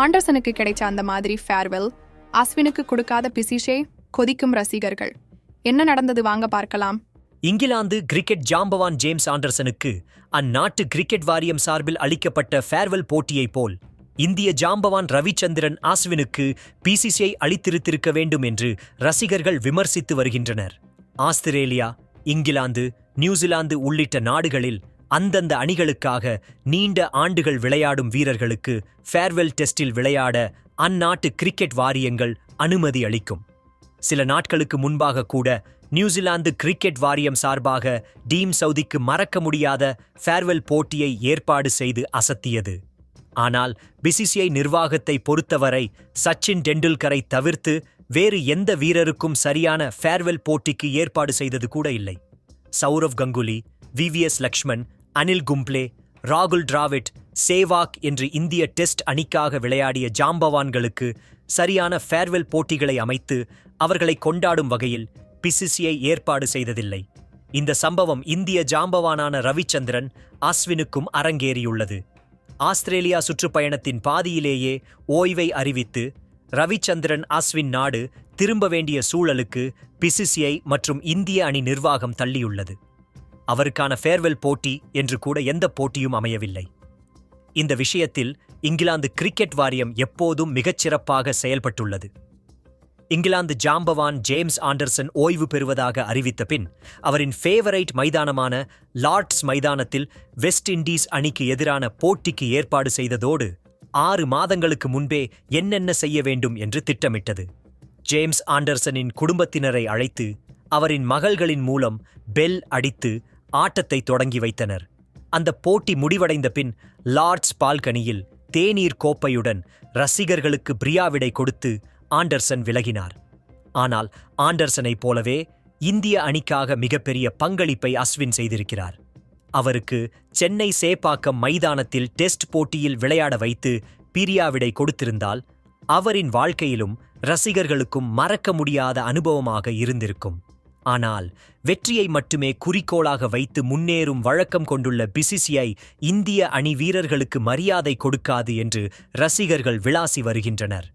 ஆண்டர்சனுக்கு கிடைச்ச அந்த மாதிரி ஃபேர்வெல் அஸ்வினுக்கு கொடுக்காத பிசிஷே கொதிக்கும் ரசிகர்கள். என்ன நடந்தது வாங்க பார்க்கலாம். இங்கிலாந்து கிரிக்கெட் ஜாம்பவான் ஜேம்ஸ் ஆண்டர்சனுக்கு அந்நாட்டு கிரிக்கெட் வாரியம் சார்பில் அளிக்கப்பட்ட ஃபேர்வெல் போட்டியைப் போல் இந்திய ஜாம்பவான் ரவிச்சந்திரன் ஆஸ்வினுக்கு பிசிசிஐ அளித்திருத்திருக்க வேண்டும் என்று ரசிகர்கள் விமர்சித்து வருகின்றனர். ஆஸ்திரேலியா இங்கிலாந்து நியூசிலாந்து உள்ளிட்ட நாடுகளில் அந்தந்த அணிகளுக்காக நீண்ட ஆண்டுகள் விளையாடும் வீரர்களுக்கு ஃபேர்வெல் டெஸ்டில் விளையாட அந்நாட்டு கிரிக்கெட் வாரியங்கள் அனுமதி அளிக்கும். சில நாட்களுக்கு முன்பாக கூட நியூசிலாந்து கிரிக்கெட் வாரியம் சார்பாக டீம் சவுதிக்கு மறக்க முடியாத ஃபேர்வெல் போட்டியை ஏற்பாடு செய்து அசத்தியது. ஆனால் பிசிசிஐ நிர்வாகத்தை பொறுத்தவரை சச்சின் டெண்டுல்கரை தவிர்த்து வேறு எந்த வீரருக்கும் சரியான ஃபேர்வெல் போட்டிக்கு ஏற்பாடு செய்தது கூட இல்லை. சௌரவ் கங்குலி விவிஎஸ் லக்ஷ்மன் அனில் கும்ப்ளே ராகுல் டிராவிட் சேவாக் என்று இந்திய டெஸ்ட் அணிக்காக விளையாடிய ஜாம்பவான்களுக்கு சரியான ஃபேர்வெல் போட்டிகளை அமைத்து அவர்களை கொண்டாடும் வகையில் பிசிசிஐ ஏற்பாடு செய்ததில்லை. இந்த சம்பவம் இந்திய ஜாம்பவானான ரவிச்சந்திரன் அஸ்வினுக்கும் அரங்கேறியுள்ளது. ஆஸ்திரேலியா சுற்றுப்பயணத்தின் பாதியிலேயே ஓய்வை அறிவித்து ரவிச்சந்திரன் அஸ்வின் நாடு திரும்ப வேண்டிய சூழலுக்கு பிசிசிஐ மற்றும் இந்திய அணி நிர்வாகம் தள்ளியுள்ளது. அவருக்கான ஃபேர்வெல் போட்டி என்று கூட எந்த போட்டியும் அமையவில்லை. இந்த விஷயத்தில் இங்கிலாந்து கிரிக்கெட் வாரியம் எப்போதும் மிகச்சிறப்பாக செயல்பட்டுள்ளது. இங்கிலாந்து ஜாம்பவான் ஜேம்ஸ் ஆண்டர்சன் ஓய்வு பெறுவதாக அறிவித்த பின் அவரின் ஃபேவரைட் மைதானமான லார்ட்ஸ் மைதானத்தில் வெஸ்ட் இண்டீஸ் அணிக்கு எதிரான போட்டிக்கு ஏற்பாடு செய்ததோடு ஆறு மாதங்களுக்கு முன்பே என்னென்ன செய்ய வேண்டும் என்று திட்டமிட்டது. ஜேம்ஸ் ஆண்டர்சனின் குடும்பத்தினரை அழைத்து அவரின் மகள்களின் மூலம் பெல் அடித்து ஆட்டத்தை தொடங்கி வைத்தனர். அந்த போட்டி முடிவடைந்த பின் லார்ட்ஸ் பால்கனியில் தேநீர் கோப்பையுடன் ரசிகர்களுக்கு பிரியாவிடை கொடுத்து ஆண்டர்சன் விலகினார். ஆனால் ஆண்டர்சனைப் போலவே இந்திய அணிக்காக மிகப்பெரிய பங்களிப்பை அஸ்வின் செய்திருக்கிறார். அவருக்கு சென்னை சேப்பாக்கம் மைதானத்தில் டெஸ்ட் போட்டியில் விளையாட வைத்து பிரியாவிடை கொடுத்திருந்தால் அவரின் வாழ்க்கையிலும் ரசிகர்களுக்கும் மறக்க முடியாத அனுபவமாக இருந்திருக்கும். ஆனால் வெற்றியை மட்டுமே குறிக்கோளாக வைத்து முன்னேறும் வழக்கம் கொண்டுள்ள பிசிசிஐ இந்திய அணி வீரர்களுக்கு மரியாதை கொடுக்காது என்று ரசிகர்கள் விளாசி வருகின்றனர்.